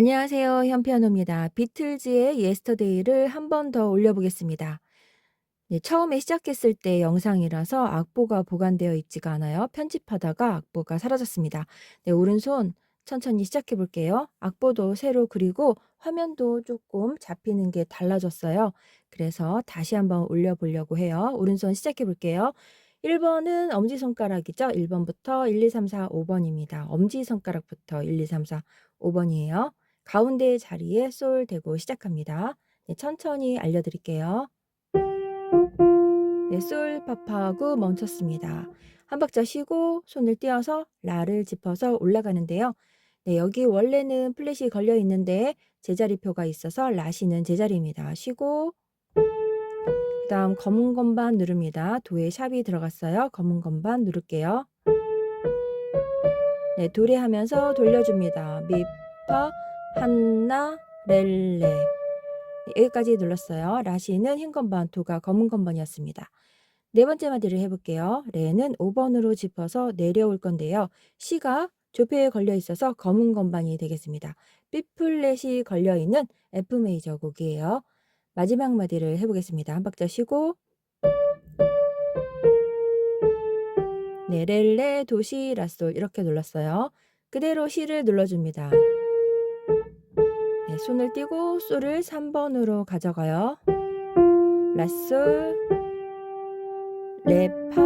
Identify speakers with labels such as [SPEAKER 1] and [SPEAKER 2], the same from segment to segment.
[SPEAKER 1] 안녕하세요. 현피아노입니다. 비틀즈의 예스터데이를 한 번 더 올려보겠습니다. 네, 처음에 시작했을 때 영상이라서 악보가 보관되어 있지가 않아요. 편집하다가 악보가 사라졌습니다. 네, 오른손 천천히 시작해 볼게요. 악보도 새로 그리고 화면도 조금 잡히는 게 달라졌어요. 그래서 다시 한번 올려보려고 해요. 오른손 시작해 볼게요. 1번은 엄지손가락이죠. 1번부터 1, 2, 3, 4, 5번입니다. 엄지손가락부터 1, 2, 3, 4, 5번이에요. 가운데 자리에 솔 대고 시작합니다. 네, 천천히 알려드릴게요. 네, 솔 파파하고 멈췄습니다. 한 박자 쉬고 손을 띄어서 라를 짚어서 올라가는데요. 네, 여기 원래는 플랫이 걸려 있는데 제자리표가 있어서 라시는 제자리입니다. 쉬고 그 다음 검은 건반 누릅니다. 도에 샵이 들어갔어요. 검은 건반 누를게요. 네, 도래하면서 돌려줍니다. 미 파 한나 렐레 네, 여기까지 눌렀어요. 라시는 흰 건반, 도가 검은 건반이었습니다. 네 번째 마디를 해볼게요. 레는 5번으로 짚어서 내려올 건데요. C가 조표에 걸려 있어서 검은 건반이 되겠습니다. B 플랫이 걸려 있는 F 메이저 곡이에요. 마지막 마디를 해보겠습니다. 한 박자 쉬고 네, 렐레, 도시, 라솔 이렇게 눌렀어요. 그대로 C를 눌러줍니다. 네, 손을 띄고 솔을 3번으로 가져가요. 라솔, 레파,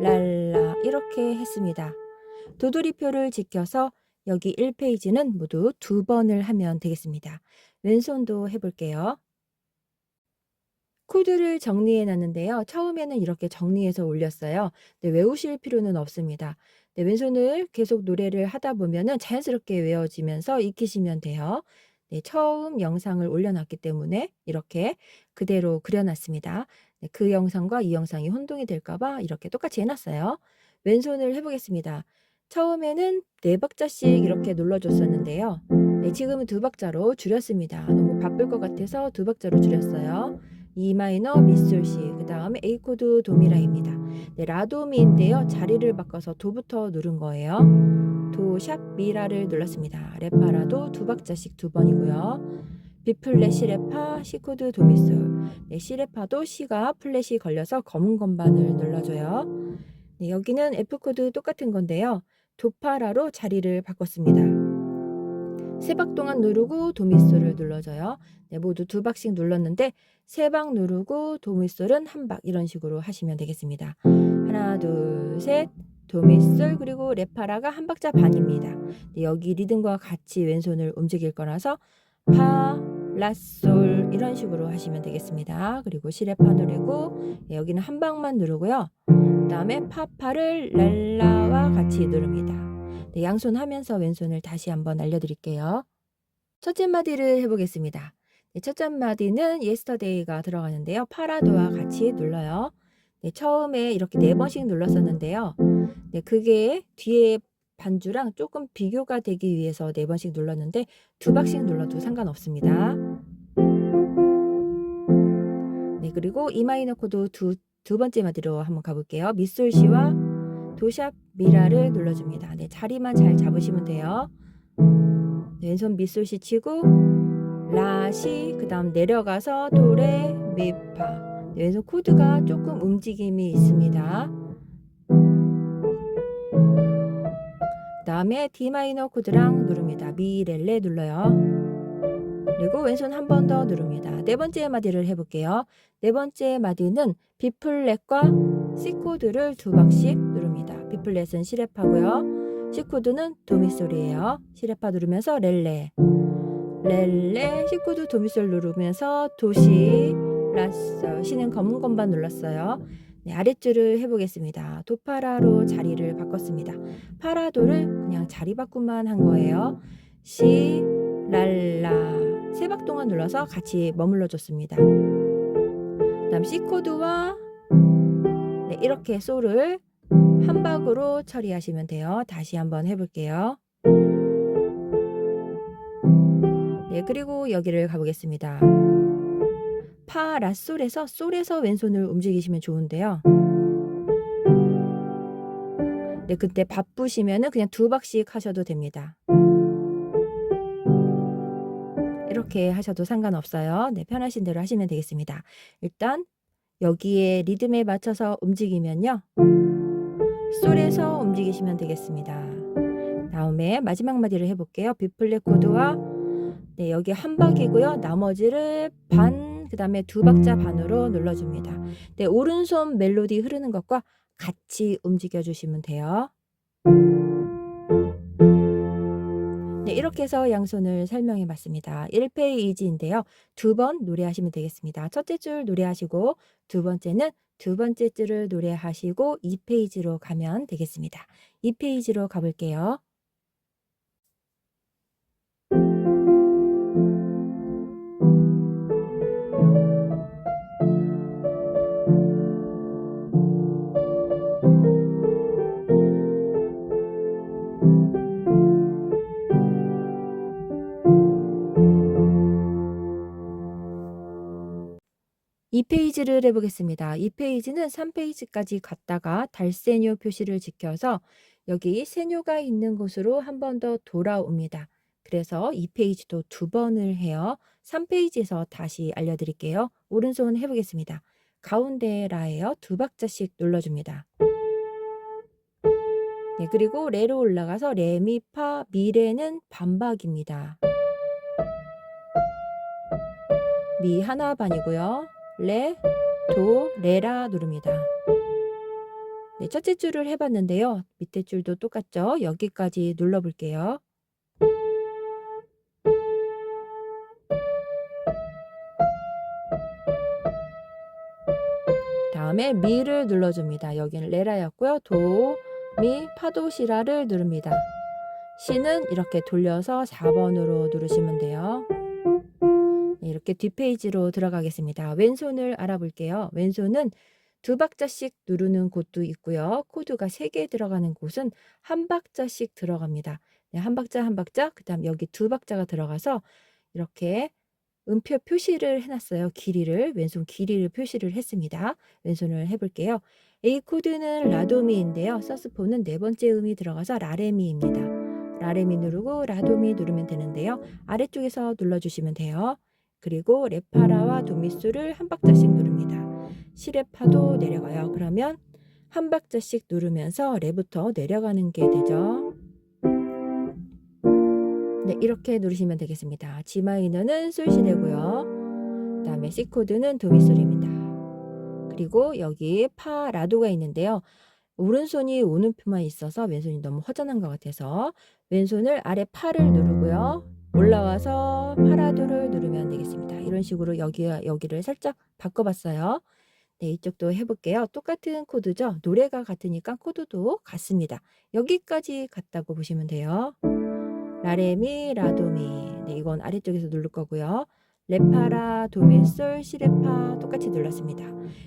[SPEAKER 1] 랄라 이렇게 했습니다. 도돌이표를 지켜서 여기 1페이지는 모두 두 번을 하면 되겠습니다. 왼손도 해볼게요. 코드를 정리해 놨는데요. 처음에는 이렇게 정리해서 올렸어요. 네, 외우실 필요는 없습니다. 네, 왼손을 계속 노래를 하다 보면은 자연스럽게 외워지면서 익히시면 돼요. 네, 처음 영상을 올려놨기 때문에 이렇게 그대로 그려놨습니다. 네, 그 영상과 이 영상이 혼동이 될까봐 이렇게 똑같이 해놨어요. 왼손을 해보겠습니다. 처음에는 네 박자씩 이렇게 눌러줬었는데요. 네, 지금은 두 박자로 줄였습니다. 너무 바쁠 것 같아서 두 박자로 줄였어요. E 마이너 미솔 시, 그 다음에 A 코드 도미라입니다. 네, 라도미인데요. 자리를 바꿔서 도부터 누른 거예요. 도, 샵, 미라를 눌렀습니다. 레파라도 두 박자씩 두 번이고요. B 플랫 시레파, C 코드 도미솔. 네, 시레파도 C가 플랫이 걸려서 검은 건반을 눌러줘요. 네, 여기는 F 코드 똑같은 건데요. 도파라로 자리를 바꿨습니다. 세 박 동안 누르고 도미솔을 눌러줘요. 네, 모두 두 박씩 눌렀는데 세박 누르고 도미솔은 한 박 이런 식으로 하시면 되겠습니다. 하나, 둘, 셋, 도미솔 그리고 레파라가 한 박자 반입니다. 네, 여기 리듬과 같이 왼손을 움직일 거라서 파, 라솔 이런 식으로 하시면 되겠습니다. 그리고 시레파 누르고 네, 여기는 한 방만 누르고요. 그 다음에 파파를 랄라와 같이 누릅니다. 네, 양손 하면서 왼손을 다시 한번 알려드릴게요. 첫째 마디를 해보겠습니다. 네, 첫째 마디는 yesterday가 들어가는데요. 파라도와 같이 눌러요. 네, 처음에 이렇게 네 번씩 눌렀었는데요. 네, 그게 뒤에 반주랑 조금 비교가 되기 위해서 네 번씩 눌렀는데 두 박씩 눌러도 상관없습니다. 네, 그리고 E 마이너 코드 두, 두 번째 마디로 한번 가볼게요. 미솔 시와 도샵 미라를 눌러줍니다. 네, 자리만 잘 잡으시면 돼요. 네, 왼손 밑솔시 치고 라시 그 다음 내려가서 도레 미파 네, 왼손 코드가 조금 움직임이 있습니다. 그 다음에 D 마이너 코드랑 누릅니다. 미렐레 눌러요. 그리고 왼손 한 번 더 누릅니다. 네 번째 마디를 해볼게요. 네 번째 마디는 B 플랫과 C 코드를 두 박씩 누릅니다. B 플랫은 시레파고요. C 코드는 도미솔이에요. 시레파 누르면서 렐레, 렐레, C 코드 도미솔 누르면서 도시, 라서, C는 검은 건반 눌렀어요. 네, 아랫줄을 해보겠습니다. 도파라로 자리를 바꿨습니다. 파라도를 그냥 자리 바꾸만 한 거예요. 시, 랄라. 세 박 동안 눌러서 같이 머물러 줬습니다. 다음 C 코드와 네, 이렇게 솔을 한 박으로 처리하시면 돼요. 다시 한번 해볼게요. 네, 그리고 여기를 가보겠습니다. 파, 라, 솔에서 솔에서 왼손을 움직이시면 좋은데요. 네, 그때 바쁘시면은 그냥 두 박씩 하셔도 됩니다. 이렇게 하셔도 상관없어요. 네, 편하신 대로 하시면 되겠습니다. 일단 여기에 리듬에 맞춰서 움직이면요. 솔에서 움직이시면 되겠습니다. 다음에 마지막 마디를 해볼게요. B 플랫 코드와 네, 여기 한 박이고요. 나머지를 반, 그 다음에 두 박자 반으로 눌러줍니다. 네, 오른손 멜로디 흐르는 것과 같이 움직여 주시면 돼요. 네, 이렇게 해서 양손을 설명해 봤습니다. 1페이지인데요. 두 번 노래하시면 되겠습니다. 첫째 줄 노래하시고 두 번째는 두 번째 줄을 노래하시고 2페이지로 가면 되겠습니다. 2페이지로 가볼게요. 이 페이지를 해보겠습니다. 이 페이지는 3페이지까지 갔다가 달세뇨 표시를 지켜서 여기 세뇨가 있는 곳으로 한 번 더 돌아옵니다. 그래서 이 페이지도 두 번을 해요. 3페이지에서 다시 알려드릴게요. 오른손 해보겠습니다. 가운데 라예요. 두 박자씩 눌러줍니다. 네, 그리고 레로 올라가서 레, 미, 파, 미레는 반박입니다. 미 하나 반이고요. 레, 도, 레라 누릅니다. 네, 첫째 줄을 해봤는데요. 밑에 줄도 똑같죠? 여기까지 눌러볼게요. 다음에 미를 눌러줍니다. 여기는 레라였고요. 도, 미, 파도, 시라를 누릅니다. 시는 이렇게 돌려서 4번으로 누르시면 돼요. 네, 이렇게 뒷페이지로 들어가겠습니다. 왼손을 알아볼게요. 왼손은 두 박자씩 누르는 곳도 있고요. 코드가 3개 들어가는 곳은 한 박자씩 들어갑니다. 네, 한 박자 한 박자 그 다음 여기 두 박자가 들어가서 이렇게 음표 표시를 해놨어요. 길이를 왼손 길이를 표시를 했습니다. 왼손을 해볼게요. A 코드는 라도미인데요. 서스포는 네 번째 음이 들어가서 라레미입니다. 라레미 누르고 라도미 누르면 되는데요. 아래쪽에서 눌러주시면 돼요. 그리고 레파라와 도미수를 한 박자씩 누릅니다. 시레파도 내려가요. 그러면 한 박자씩 누르면서 레부터 내려가는 게 되죠. 네, 이렇게 누르시면 되겠습니다. G 마이너는 솔시레고요. 그다음에 C 코드는 도미솔입니다. 그리고 여기 파 라도가 있는데요. 오른손이 오는 표만 있어서 왼손이 너무 허전한 것 같아서 왼손을 아래 파를 누르고요. 올라와서 파라도를 누르면 되겠습니다. 이런 식으로 여기 여기를 살짝 바꿔봤어요. 네, 이쪽도 해볼게요. 똑같은 코드죠. 노래가 같으니까 코드도 같습니다. 여기까지 같다고 보시면 돼요. 라레미, 라도미. 네, 이건 아래쪽에서 누를 거고요. 레파라, 도미, 솔, 시레파 똑같이 눌렀습니다.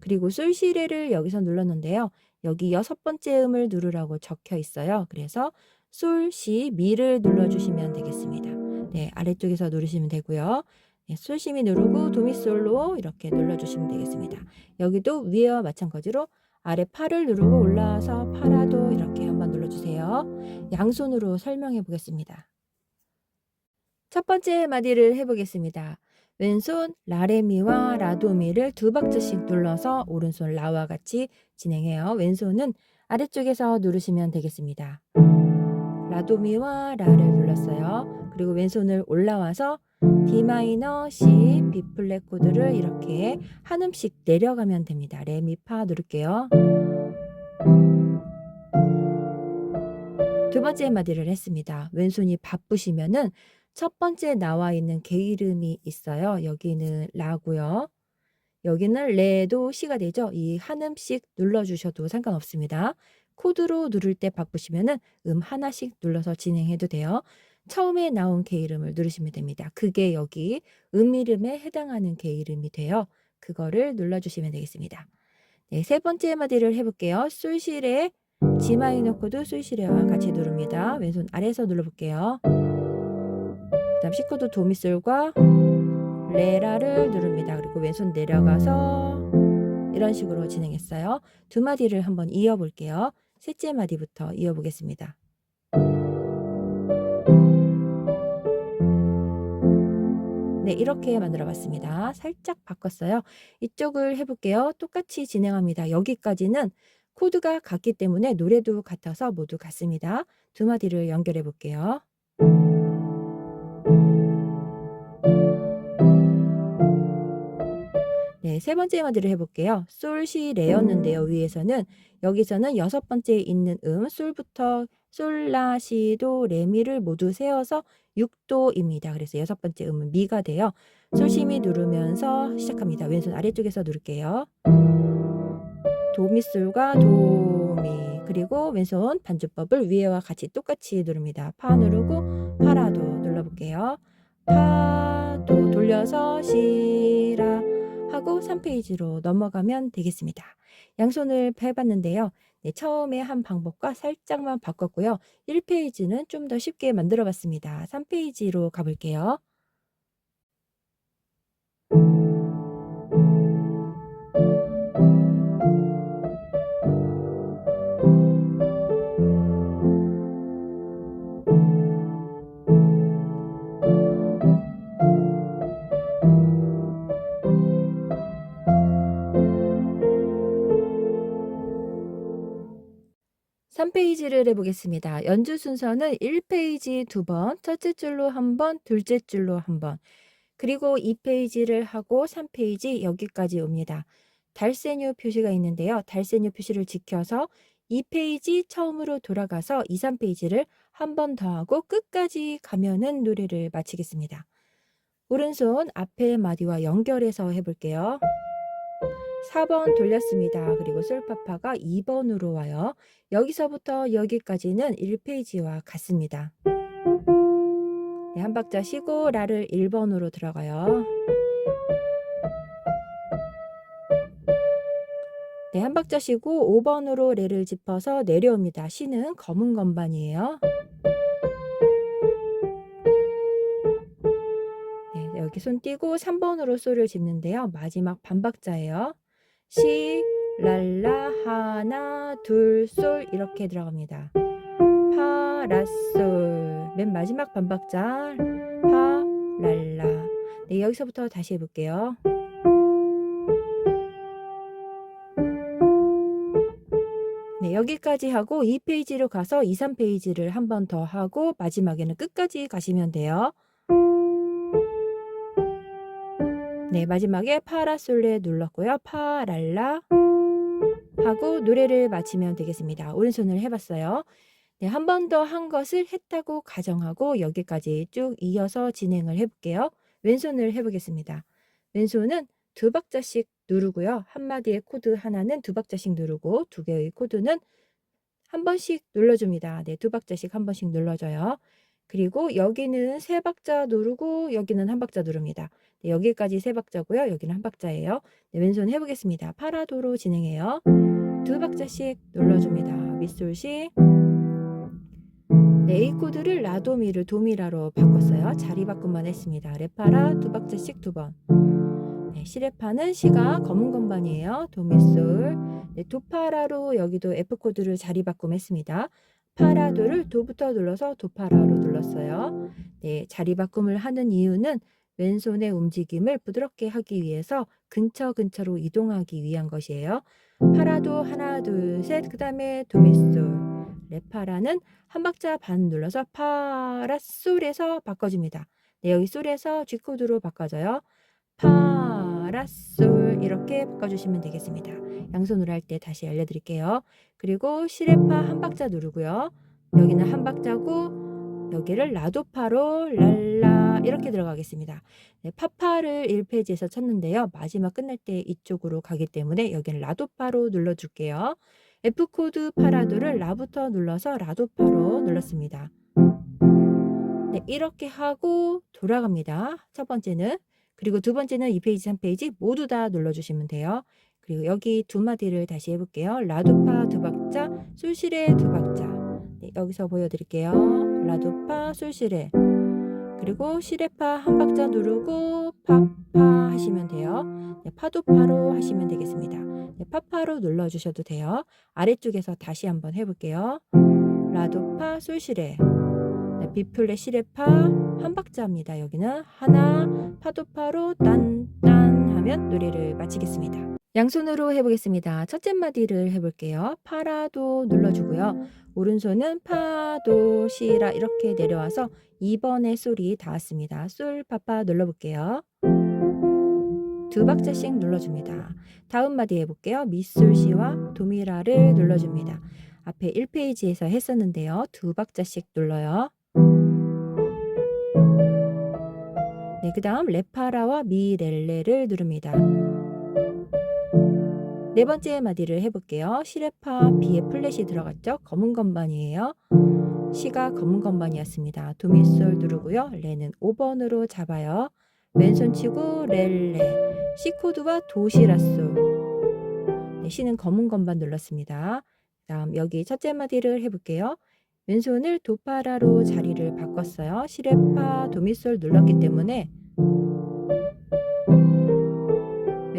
[SPEAKER 1] 그리고 솔, 시레를 여기서 눌렀는데요. 여기 여섯 번째 음을 누르라고 적혀 있어요. 그래서 솔, 시, 미를 눌러주시면 되겠습니다. 네, 아래쪽에서 누르시면 되고요. 네, 솔시미 누르고 도미솔로 이렇게 눌러주시면 되겠습니다. 여기도 위에와 마찬가지로 아래 팔을 누르고 올라와서 파라도 이렇게 한번 눌러주세요. 양손으로 설명해 보겠습니다. 첫 번째 마디를 해보겠습니다. 왼손 라레미와 라도미를 두 박자씩 눌러서 오른손 라와 같이 진행해요. 왼손은 아래쪽에서 누르시면 되겠습니다. 라도미와 라를 눌렀어요. 그리고 왼손을 올라와서 D 마이너, C, B 플랫 코드를 이렇게 한 음씩 내려가면 됩니다. 레, 미, 파 누를게요. 두 번째 마디를 했습니다. 왼손이 바쁘시면은 첫 번째 나와 있는 개 이름이 있어요. 여기는 라고요. 여기는 레도 C가 되죠. 이 한 음씩 눌러 주셔도 상관없습니다. 코드로 누를 때 바쁘시면은 음 하나씩 눌러서 진행해도 돼요. 처음에 나온 개 이름을 누르시면 됩니다. 그게 여기 음 이름에 해당하는 개 이름이 돼요. 그거를 눌러주시면 되겠습니다. 네, 세 번째 마디를 해볼게요. 솔시레 G 마이너 코드 솔시레와 같이 누릅니다. 왼손 아래에서 눌러볼게요. 그다음 C 코드 도미솔과 레라를 누릅니다. 그리고 왼손 내려가서 이런 식으로 진행했어요. 두 마디를 한번 이어볼게요. 셋째 마디부터 이어보겠습니다. 네, 네 이렇게 만들어 봤습니다. 살짝 바꿨어요. 이쪽을 해 볼게요. 똑같이 진행합니다. 여기까지는 코드가 같기 때문에 노래도 같아서 모두 같습니다. 두 마디를 연결해 볼게요. 세 번째 마디를 해 볼게요. 솔, 시, 레였는데요. 위에서는 여기서는 여섯 번째에 있는 음 솔부터 솔, 라, 시, 도, 레, 미를 모두 세어서 6도입니다. 그래서 여섯 번째 음은 미가 돼요. 솔, 시, 미 누르면서 시작합니다. 왼손 아래쪽에서 누를게요. 도, 미, 솔과 도, 미 그리고 왼손 반주법을 위에와 같이 똑같이 누릅니다. 파 누르고 파라도 눌러볼게요. 파 도 돌려서 시라 하고 3페이지로 넘어가면 되겠습니다. 양손을 해봤는데요. 네, 처음에 한 방법과 살짝만 바꿨고요. 1페이지는 좀 더 쉽게 만들어 봤습니다. 3페이지로 가볼게요. 페이지를 해보겠습니다. 연주 순서는 1페이지 두 번, 첫째 줄로 한 번, 둘째 줄로 한 번, 그리고 2페이지를 하고 3페이지 여기까지 옵니다. 달세뇨 표시가 있는데요. 달세뇨 표시를 지켜서 2페이지 처음으로 돌아가서 2, 3페이지를 한 번 더 하고 끝까지 가면은 노래를 마치겠습니다. 오른손 앞에 마디와 연결해서 해볼게요. 4번 돌렸습니다. 그리고 솔파파가 2번으로 와요. 여기서부터 여기까지는 1페이지와 같습니다. 네, 한 박자 쉬고 라를 1번으로 들어가요. 네, 한 박자 쉬고 5번으로 레를 짚어서 내려옵니다. 시는 검은 건반이에요. 네, 여기 손 띄고 3번으로 솔을 짚는데요. 마지막 반박자예요. 시, 랄라, 하나, 둘, 솔 이렇게 들어갑니다. 파, 라, 솔. 맨 마지막 반박자 파, 랄라. 네, 여기서부터 다시 해볼게요. 네, 여기까지 하고 2페이지로 가서 2, 3페이지를 한 번 더 하고 마지막에는 끝까지 가시면 돼요. 네, 마지막에 파라솔레 눌렀고요. 파랄라 하고 노래를 마치면 되겠습니다. 오른손을 해봤어요. 네, 한 번 더 한 것을 했다고 가정하고 여기까지 쭉 이어서 진행을 해볼게요. 왼손을 해보겠습니다. 왼손은 두 박자씩 누르고요. 한 마디의 코드 하나는 두 박자씩 누르고 두 개의 코드는 한 번씩 눌러줍니다. 네, 두 박자씩 한 번씩 눌러줘요. 그리고 여기는 세 박자 누르고 여기는 한 박자 누릅니다. 네, 여기까지 세 박자고요. 여기는 한 박자예요. 네, 왼손 해보겠습니다. 파라도로 진행해요. 두 박자씩 눌러줍니다. 밑솔시 네, A 코드를 라도미를 도미라로 바꿨어요. 자리 바꿈만 했습니다. 레파라 두 박자씩 두 번. 네, 시레파는 시가 검은 건반이에요. 도미솔. 네, 도파라로 여기도 F 코드를 자리 바꿈했습니다. 파라도를 도부터 눌러서 도파라로 눌렀어요. 네, 자리 바꿈을 하는 이유는 왼손의 움직임을 부드럽게 하기 위해서 근처 근처로 이동하기 위한 것이에요. 파라도 하나 둘 셋 그 다음에 도미솔 레파라는 한 박자 반 눌러서 파라 솔에서 바꿔줍니다. 네, 여기 솔에서 G 코드로 바꿔줘요. 파라 솔 이렇게 바꿔주시면 되겠습니다. 양손으로 할 때 다시 알려드릴게요. 그리고 시레파 한 박자 누르고요. 여기는 한 박자고 여기를 라도파로 랄라 이렇게 들어가겠습니다. 네, 파파를 1페이지에서 쳤는데요. 마지막 끝날 때 이쪽으로 가기 때문에 여기는 라도파로 눌러줄게요. F코드 파라도를 라부터 눌러서 라도파로 눌렀습니다. 네, 이렇게 하고 돌아갑니다. 첫 번째는 그리고 두 번째는 2페이지, 3페이지 모두 다 눌러주시면 돼요. 그리고 여기 두 마디를 다시 해볼게요. 라도파 두 박자, 솔시레 두 박자. 네, 여기서 보여드릴게요. 라도파, 솔시레. 그리고 시레파 한 박자 누르고 파파 하시면 돼요. 네, 파도파로 하시면 되겠습니다. 네, 파파로 눌러주셔도 돼요. 아래쪽에서 다시 한번 해볼게요. 라도파, 솔시레. 네, 플랫 시레파 한 박자입니다. 여기는 하나 파도파로 딴딴 하면 노래를 마치겠습니다. 양손으로 해보겠습니다. 첫째 마디를 해볼게요. 파라도 눌러주고요. 오른손은 파도 시라 이렇게 내려와서 2번의 솔이 닿았습니다. 솔 파파 눌러볼게요. 두 박자씩 눌러줍니다. 다음 마디 해볼게요. 미솔 시와 도미라를 눌러줍니다. 앞에 1페이지에서 했었는데요. 두 박자씩 눌러요. 네, 그 다음 레파라와 미렐레를 누릅니다. 네 번째 마디를 해볼게요. 시레파 B에 플랫이 들어갔죠? 검은 건반이에요. 시가 검은 건반이었습니다. 도미솔 누르고요. 레는 5번으로 잡아요. 왼손 치고 렐레 C 코드와 도시라솔 네, C는 검은 건반 눌렀습니다. 다음 여기 첫째 마디를 해볼게요. 왼손을 도파라로 자리를 바꿨어요. 시레파 도미솔 눌렀기 때문에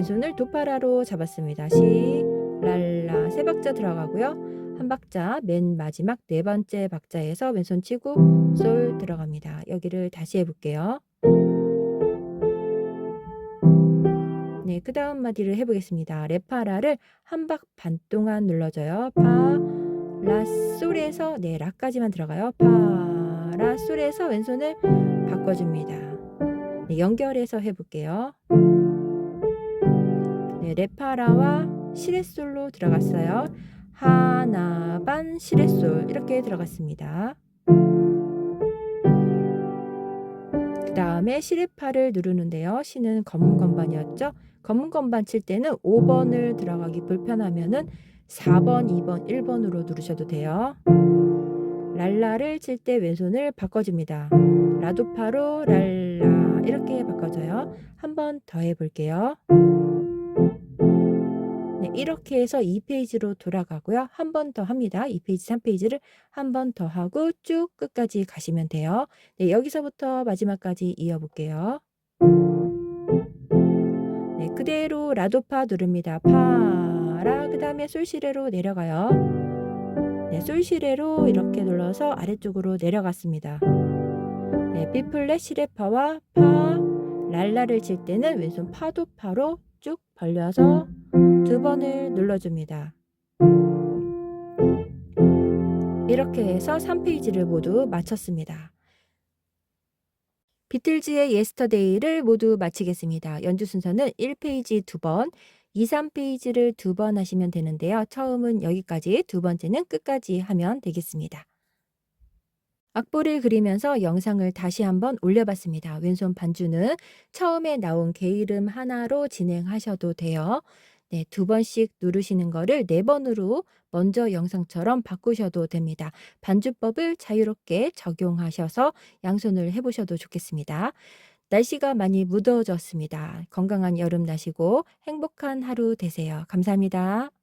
[SPEAKER 1] 왼손을 도파라로 잡았습니다. 시, 랄라 세 박자 들어가고요. 한 박자 맨 마지막 네 번째 박자에서 왼손 치고 솔 들어갑니다. 여기를 다시 해볼게요. 네, 그 다음 마디를 해보겠습니다. 레파라를 한 박 반 동안 눌러줘요. 파, 라, 솔에서 네, 라까지만 들어가요. 파, 라, 솔에서 왼손을 바꿔줍니다. 네, 연결해서 해볼게요. 네, 레파라와 시레솔로 들어갔어요. 하나 반 시레솔 이렇게 들어갔습니다. 그 다음에 시레파를 누르는데요. 시는 검은 건반이었죠. 검은 건반 칠 때는 5번을 들어가기 불편하면은 4번, 2번, 1번으로 누르셔도 돼요. 랄라를 칠 때 왼손을 바꿔줍니다. 라도파로 랄라 이렇게 바꿔줘요. 한 번 더 해볼게요. 네, 이렇게 해서 2페이지로 돌아가고요. 한 번 더 합니다. 2페이지, 3페이지를 한 번 더 하고 쭉 끝까지 가시면 돼요. 네, 여기서부터 마지막까지 이어볼게요. 네, 그대로 라도파 누릅니다. 파라 그 다음에 솔시레로 내려가요. 네, 솔시레로 이렇게 눌러서 아래쪽으로 내려갔습니다. 네, B 플랫 시레파와 파 랄라를 칠 때는 왼손 파도파로 쭉 벌려서 두 번을 눌러줍니다. 이렇게 해서 3페이지를 모두 마쳤습니다. 비틀즈의 예스터데이를 모두 마치겠습니다. 연주 순서는 1페이지 두 번, 2, 3페이지를 두번 하시면 되는데요. 처음은 여기까지, 두 번째는 끝까지 하면 되겠습니다. 악보를 그리면서 영상을 다시 한번 올려봤습니다. 왼손 반주는 처음에 나온 개 이름 하나로 진행하셔도 돼요. 네, 두 번씩 누르시는 거를 네 번으로 먼저 영상처럼 바꾸셔도 됩니다. 반주법을 자유롭게 적용하셔서 양손을 해보셔도 좋겠습니다. 날씨가 많이 무더워졌습니다. 건강한 여름 나시고 행복한 하루 되세요. 감사합니다.